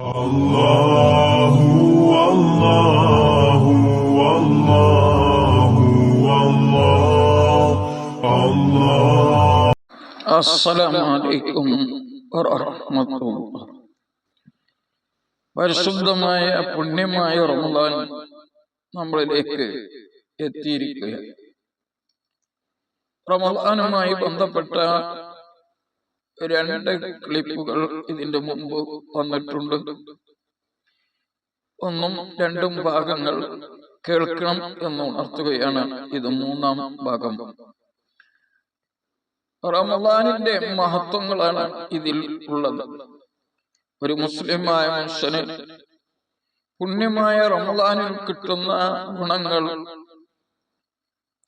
الله والله والله والله الله അസ്സലാമു അലൈക്കും വറഹ്മത്തുള്ളാഹി പരിശുദ്ധമായ പുണ്യമായ റമദാൻ നമ്മളിലേക്ക് എത്തിയിരിക്കുകയാണ് റമദാനുമായി ബന്ധപ്പെട്ട രണ്ട് ക്ലിപ്പുകൾ ഇതിന്റെ മുമ്പ് വന്നിട്ടുണ്ട്. ഒന്നും രണ്ടും ഭാഗങ്ങൾ കേൾക്കണം എന്ന് ഉണർത്തുകയാണ് ഇത് മൂന്നാം ഭാഗം. റമദാനിന്റെ മഹത്വങ്ങളാണ് ഇതിൽ ഉള്ളത്. ഒരു മുസ്ലിമായ മനുഷ്യന് പുണ്യമായ റമദാനിൽ കിട്ടുന്ന ഗുണങ്ങൾ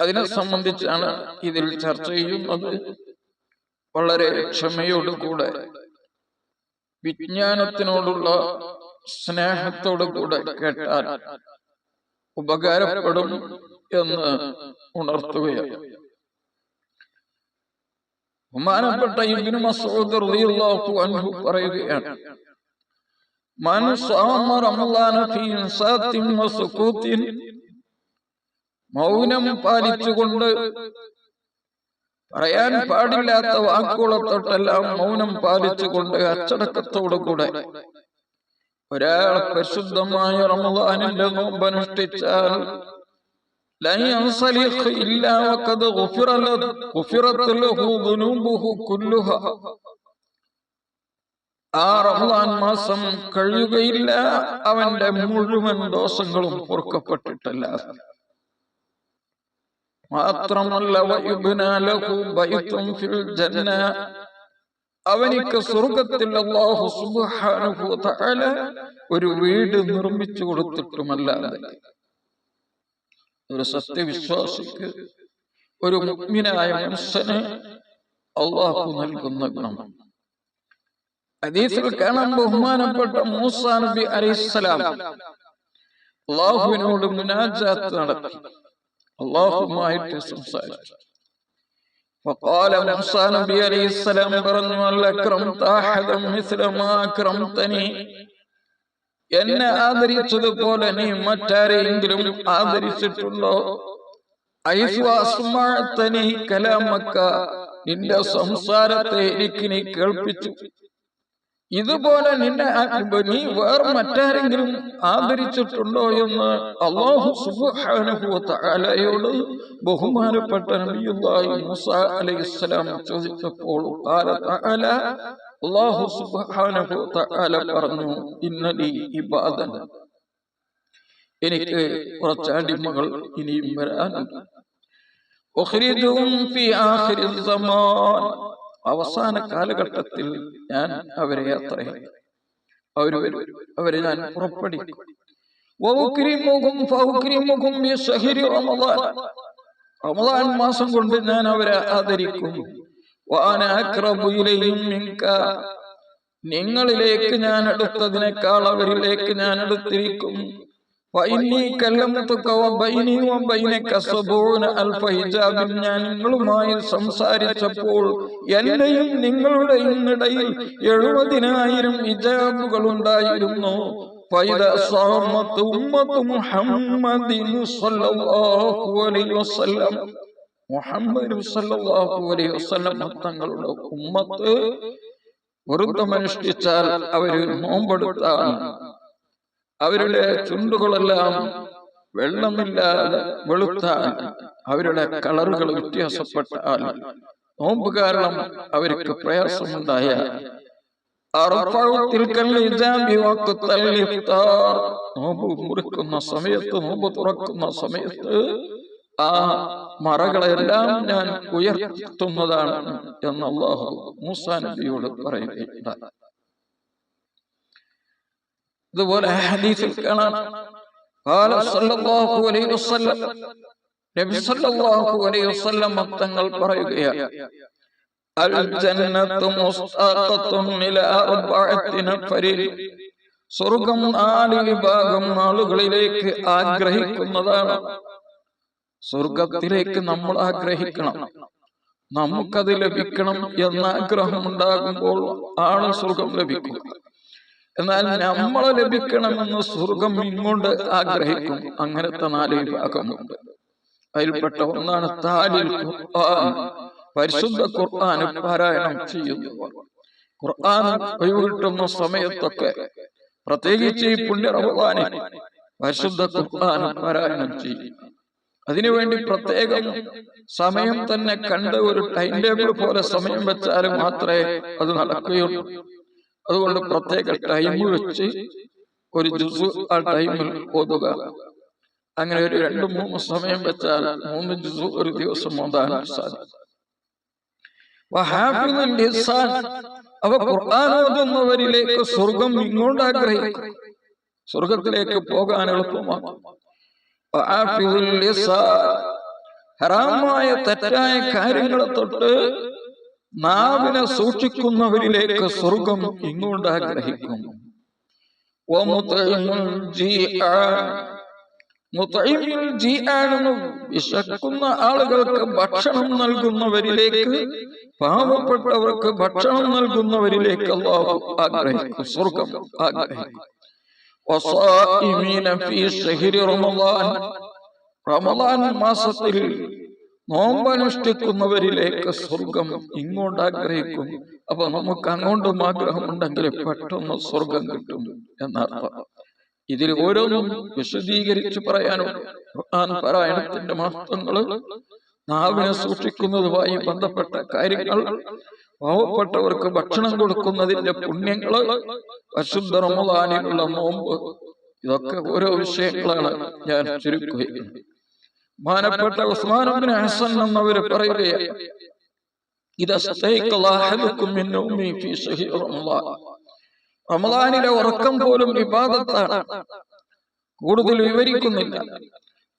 അതിനെ സംബന്ധിച്ചാണ് ഇതിൽ ചർച്ച ചെയ്യുന്നത്. വളരെ ക്ഷമയോടുകൂടെ വിജ്ഞാനത്തിനോടുള്ള സ്നേഹത്തോടു കൂടെ കേട്ടാൽ ഉപകാരപ്പെടും എന്ന് ഉണർത്തുകയാണ്. ബഹുമാനപ്പെട്ട ഇബ്നു മസൂദ് റളിയല്ലാഹു അൻഹു പറയുകയാണ് മൻ സാമ റമളാന ഫീ ഇൻസാത്തിൻ വസുകൂത്തിൻ മൗനം പാലിച്ചുകൊണ്ട് പറയാൻ പാടില്ലാത്ത വാക്കുകളത്തൊട്ടെല്ലാം മൗനം പാലിച്ചുകൊണ്ട് അച്ചടക്കത്തോടു കൂടെ ഒരാൾ പരിശുദ്ധമായ റമദാനിന്റെ നോമ്പനുഷ്ഠിച്ചാൽ ആ മാസം കഴിയുകയില്ല അവന്റെ മുഴുവൻ ദോഷങ്ങളും പൊറുക്കപ്പെട്ടിട്ടല്ല. മാത്രമല്ല അവനിക്ക് സ്വർഗത്തിൽ ഒരു വീട് നിർമ്മിച്ചു കൊടുത്തിട്ടുമല്ലാതെ. ഒരു സത്യവിശ്വാസിക്ക് ഒരു മുഗ്മിനായ മനുഷ്യന് അള്ളാഹു നൽകുന്ന ഗുണം. അതീസിൽ കാണാൻ ബഹുമാനപ്പെട്ട മൂസാ നബി അലൈഹിസ്സലാം അള്ളാഹുവിനോട് മുനാജാത്ത് നടത്തി. അള്ളാഹുമായിട്ട് സംസാരിച്ചു وقال موسى نبي عليه السلام പറഞ്ഞു അല്ല അക്രംത അഹദം مثل ما അക്രംതനി എന്നെ ആദരിച്ചതുപോലെ നീ മറ്റാരെയെങ്കിലും ആദരിച്ചിട്ടുണ്ടോ ഐസ്വാസ്മാഅത്തനി കലാമക്ക നിന്റെ സംസാരത്തെ എനിക്ക് നീ കേൾപ്പിച്ചു ഇതുപോലെ നിന്നെ നീ വേറെ മറ്റാരെങ്കിലും ആദരിച്ചിട്ടുണ്ടോ എന്ന് അള്ളാഹു തആലയോട് ബഹുമാനപ്പെട്ട നബിയുല്ലാഹി മൂസ അലൈഹിസ്സലാം ചോദിച്ചപ്പോൾ ഖാല തആല അള്ളാഹു സുബ്ഹാനഹു തആല പറഞ്ഞു ഇന്നലി ഇബാദൻ എനിക്ക് കുറച്ച് അടിമകൾ ഇനിയും വരാനുണ്ട്. അവസാന കാലഘട്ടത്തിൽ ഞാൻ അവരെ യാത്ര അവർ അവരെ ഞാൻ പുറപ്പെടുവിക്കും റമദാൻ. മാസം കൊണ്ട് ഞാൻ അവരെ ആദരിക്കും. നിങ്ങളിലേക്ക് ഞാൻ എടുത്തതിനേക്കാൾ അവരിലേക്ക് ഞാൻ അടുത്തിരിക്കും. വഇന്നി കല്ലമതുക വബൈനി വബൈനക സബൂന അൽഫ ഹിജാബിൻ ഞാൻ നിങ്ങളുമായി സംസാരിച്ചപ്പോൾ എന്റെയും നിങ്ങളുടെയും ഇടയിൽ എഴുപതിനായിരം ഹിജാബുകൾ ഉണ്ടായിരുന്നു فإذا صامت أمة محمد صلى الله عليه وسلم മുഹമ്മദ് സല്ലല്ലാഹു അലൈഹി വസല്ലം തങ്ങളുടെ ഉമ്മത്ത് വൃദ്ധമനുഷ്ഠിച്ചാൽ അവര് നോമ്പെടുത്താൽ അവരുടെ ചുണ്ടുകളെല്ലാം വെള്ളമില്ലാതെ വെളുത്താൽ അവരുടെ കളറുകൾ വ്യത്യാസപ്പെട്ടാൽ നോമ്പ് കാരണം അവർക്ക് പ്രയാസമുണ്ടായ നോമ്പ് മുറിക്കുന്ന സമയത്ത് നോമ്പ് തുറക്കുന്ന സമയത്ത് ആ മറകളെല്ലാം ഞാൻ ഉയർത്തുന്നതാണ് എന്ന് അള്ളാഹു മൂസാ നബിയോട് പറയുകയുണ്ടായി. ഇതുപോലെ ഹദീസിൽ കാണാം قال صلى الله عليه وسلم നബി സല്ലല്ലാഹു അലൈഹി വസല്ലം തങ്ങൾ പറയുകയാണ് അൽ ജന്നത്തു മുസ്താഖത്തുൻ ഇലാ അർബഅത്തി നഫരിൻ സ്വർഗം നാല് വിഭാഗം ആളുകളിലേക്ക് ആഗ്രഹിക്കുന്നതാണ് സ്വർഗത്തിലേക്ക് നമ്മൾ ആഗ്രഹിക്കണം നമുക്കത് ലഭിക്കണം എന്ന ആഗ്രഹം ഉണ്ടാകുമ്പോൾ ആണ് സ്വർഗം ലഭിക്കുക എന്നാൽ നമ്മളെ ലഭിക്കണമെന്ന് സ്വർഗം ഇങ്ങോട്ട് ആഗ്രഹിക്കും. അങ്ങനത്തെ നാല് വിഭാഗമുണ്ട്. അതിൽപ്പെട്ട ഒന്നാണ് താലിൽ പരിശുദ്ധ ഖുർആൻ പാരായണം ചെയ്യുന്നവർ ഖുർആൻ ഒഴിവിട്ടുന്ന സമയത്തൊക്കെ പ്രത്യേകിച്ച് ഈ പുണ്യ റമദാനിൽ പരിശുദ്ധ ഖുർആൻ പാരായണം ചെയ്യും അതിനുവേണ്ടി പ്രത്യേകം സമയം തന്നെ കണ്ട് ഒരു ടൈം ടേബിൾ പോലെ സമയം വെച്ചാൽ മാത്രമേ അത് നടക്കുകയുള്ളൂ. അതുകൊണ്ട് പ്രത്യേക ടൈം വെച്ച് ഒരു ജുസ് ആ ടൈമിൽ ഓതുക. അങ്ങനെ ഒരു രണ്ടു മൂന്ന് സമയം വെച്ചാൽ മൂന്ന് ജുസ് ഒരു ദിവസം ഓതാൻ സാധിക്കും. അവ ഖുർആൻ ഓതുന്നവരിലേക്ക് സ്വർഗം ഇങ്ങോട്ട് ആഗ്രഹിക്കും സ്വർഗത്തിലേക്ക് പോകാൻ എളുപ്പമാണ്. ലിസാൻ. ഹറാമായ തെറ്റായ കാര്യങ്ങളെ തൊട്ട് നാവിനെ സൂക്ഷിക്കുന്നവരിലേക്ക് സ്വർഗം ഇങ്ങോട്ട് ആഗ്രഹിക്കും വിശക്കുന്ന ആളുകൾക്ക് ഭക്ഷണം നൽകുന്നവരിലേക്ക് പാവപ്പെട്ടവർക്ക് ഭക്ഷണം നൽകുന്നവരിലേക്ക് അള്ളാഹു ആഗ്രഹിക്കും. സ്വർഗം ആഗ്രഹിക്കും. റമളാൻ മാസത്തിൽ നോമ്പനുഷ്ഠിക്കുന്നവരിലേക്ക് സ്വർഗം ഇങ്ങോട്ട് ആഗ്രഹിക്കും അപ്പൊ നമുക്ക് അങ്ങോട്ടും ആഗ്രഹമുണ്ടെങ്കിൽ പെട്ടെന്ന് സ്വർഗം കിട്ടും എന്നർത്ഥം. ഇതിൽ ഓരോന്നും വിശദീകരിച്ച് പറയാനും ഖുർആൻ പാരായണത്തിന്റെ മഹത്വങ്ങൾ നാവിനെ സൂക്ഷിക്കുന്നതുമായി ബന്ധപ്പെട്ട കാര്യങ്ങൾ പാവപ്പെട്ടവർക്ക് ഭക്ഷണം കൊടുക്കുന്നതിന്റെ പുണ്യങ്ങൾ അശുദ്ധ റമദാനിലുള്ള നോമ്പ് ഇതൊക്കെ ഓരോ വിഷയങ്ങളാണ് ഞാൻ ചുരുക്കുകയും മാനപ്പെട്ട ഉസ്മാൻ ഹസൻ പറയുകയാണ് റമദാനിലെ ഉറക്കം പോലും വിവാദത്താണ്. കൂടുതൽ വിവരിക്കുന്നില്ല.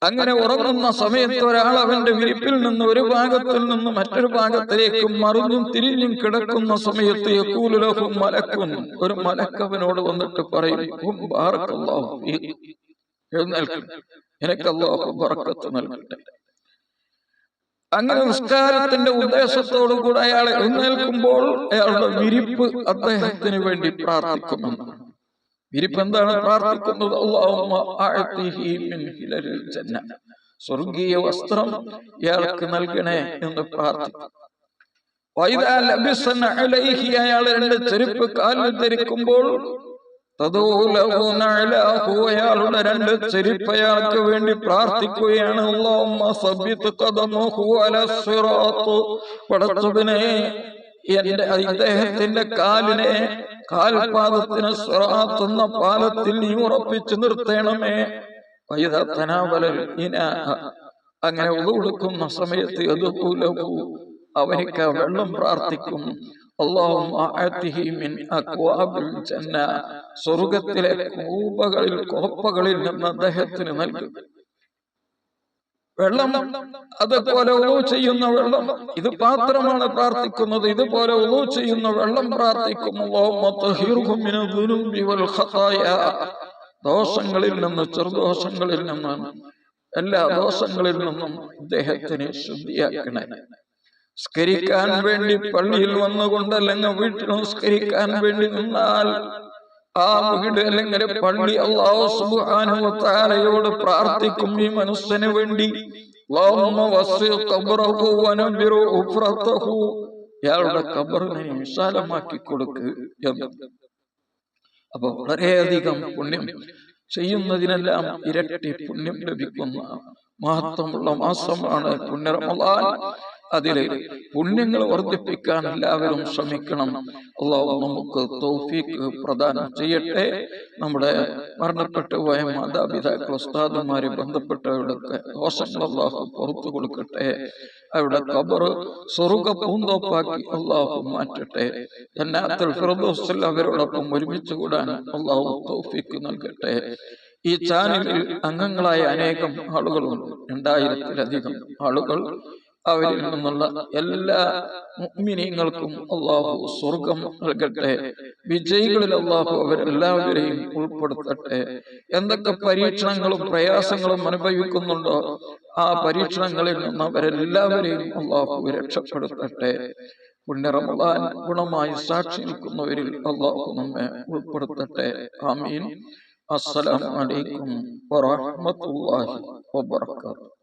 അങ്ങനെ ഉറങ്ങുന്ന സമയത്ത് ഒരാൾ അവന്റെ വിരിപ്പിൽ നിന്ന് ഒരു ഭാഗത്തിൽ നിന്ന് മറ്റൊരു ഭാഗത്തിലേക്ക് മറിഞ്ഞും തിരിഞ്ഞും കിടക്കുന്ന സമയത്ത് യക്കൂലുലഹും മലക്കും ഒരു മലക്കവനോട് വന്നിട്ട് പറയും എനിക്ക് അള്ളാഹു ബറക്കത്ത് നൽകട്ടെ. അങ്ങനെ നിസ്കാരത്തിന്റെ ഉദ്ദേശത്തോടു കൂടെ അയാൾ എഴുന്നേൽക്കുമ്പോൾ അയാളുടെ വിരിപ്പ് അദ്ദേഹത്തിന് വേണ്ടി പ്രാർത്ഥിക്കുമെന്ന് വിരിപ്പ് എന്താണ് പ്രാർത്ഥിക്കുന്നത്? സ്വർഗീയ വസ്ത്രം ഇയാൾക്ക് നൽകണേ എന്ന് പ്രാർത്ഥിക്കും. അയാൾ രണ്ട് ചെരുപ്പ് കാലിൽ ധരിക്കുമ്പോൾ അയാളുടെ രണ്ട് ചെരുപ്പ് വേണ്ടി പ്രാർത്ഥിക്കുകയാണ്. പടച്ചതിനെ എന്റെ ഇദ്ദേഹത്തിന്റെ കാലിനെ കാൽപാദത്തിന് സ്വറാത്തുന്ന പാലത്തിൽ നീ ഉറപ്പിച്ചു നിർത്തണമേ. വൈദ തനാവലൽ ഇനാ അങ്ങനെ ഉടുക്കുന്ന സമയത്ത് അതുപോലെ അവനിക്ക് വെള്ളം പ്രാർത്ഥിക്കും. സ്വർഗത്തിലെ കൂപകളിൽ കോപ്പകളിൽ നിന്ന് അദ്ദേഹത്തിന് നൽകും. വെള്ളം അതുപോലെ ഒളു ചെയ്യുന്ന വെള്ളം. ഇത് പാത്രമാണ് പ്രാർത്ഥിക്കുന്നത്. ഇതുപോലെ ഒളു ചെയ്യുന്ന വെള്ളം പ്രാർത്ഥിക്കുന്നുള്ളോ ദോഷങ്ങളിൽ നിന്ന് ചെറുദോഷങ്ങളിൽ നിന്നും എല്ലാ ദോഷങ്ങളിൽ നിന്നും അദ്ദേഹത്തിന് ശുദ്ധിയാക്കണേ. സ്കരിക്കാൻ വേണ്ടി പള്ളിയിൽ വന്നുകൊണ്ട് അല്ലെങ്കിൽ വീട്ടിൽ നിസ്കരിക്കാൻ വേണ്ടി നിന്നാൽ ആ വീട് അല്ലെങ്കിൽ പള്ളി അള്ളാഹു സുബ്ഹാനഹു വതആലയോട് പ്രാർത്ഥിക്കും ഈ മനുഷ്യന് വേണ്ടി. ഇയാളുടെ കബറിനെ വിശാലമാക്കി കൊടുക്ക്. എന്ന് അപ്പൊ വളരെയധികം പുണ്യം ചെയ്യുന്നതിനെല്ലാം ഇരട്ടി പുണ്യം ലഭിക്കുന്ന. മഹത്വമുള്ള മാസമാണ് പുണ്യ റമളാൻ അതിൽ പുണ്യങ്ങൾ വർദ്ധിപ്പിക്കാൻ എല്ലാവരും ശ്രമിക്കണം. അള്ളാഹു നമുക്ക് തൗഫീഖ് പ്രദാനം ചെയ്യട്ടെ. നമ്മുടെ മരണപ്പെട്ടു പോയ മാതാപിതാക്കൾ ഉസ്താദുമാരെ ബന്ധപ്പെട്ടവരുടെ ദോഷങ്ങൾ അള്ളാഹു പുറത്തു കൊടുക്കട്ടെ. അവരുടെ കബർ സ്വർഗ പൂന്തോപ്പാക്കി അള്ളാഹു മാറ്റട്ടെ. ജന്നാത്തുൽ ഫിർദൗസിൽ അവരോടൊപ്പം ഒരുമിച്ച് കൂടാൻ അള്ളാഹു തൗഫീഖ് നൽകട്ടെ. ഈ ചാനലിൽ അംഗങ്ങളായ അനേകം ആളുകളുണ്ട്. രണ്ടായിരത്തിലധികം ആളുകൾ അവരിൽ നിന്നുള്ള എല്ലാ മുഅ്മിനീങ്ങൾക്കും അള്ളാഹു സ്വർഗം നൽകട്ടെ. വിജയികളിൽ അള്ളാഹു അവരെല്ലാവരെയും ഉൾപ്പെടുത്തട്ടെ. എന്തൊക്കെ പരീക്ഷണങ്ങളും പ്രയാസങ്ങളും അനുഭവിക്കുന്നുണ്ടോ? ആ പരീക്ഷണങ്ങളിൽ നിന്ന് അവരെല്ലാവരെയും അള്ളാഹു രക്ഷപ്പെടുത്തട്ടെ. പുണ്യ റമദാൻ ഗുണമായി സാക്ഷി നിൽക്കുന്നവരിൽ അള്ളാഹു നമ്മെ ഉൾപ്പെടുത്തട്ടെ. ആമീൻ. അസ്സലാമു അലൈക്കും വറഹ്മത്തുള്ളാഹി വബറകാതുഹു.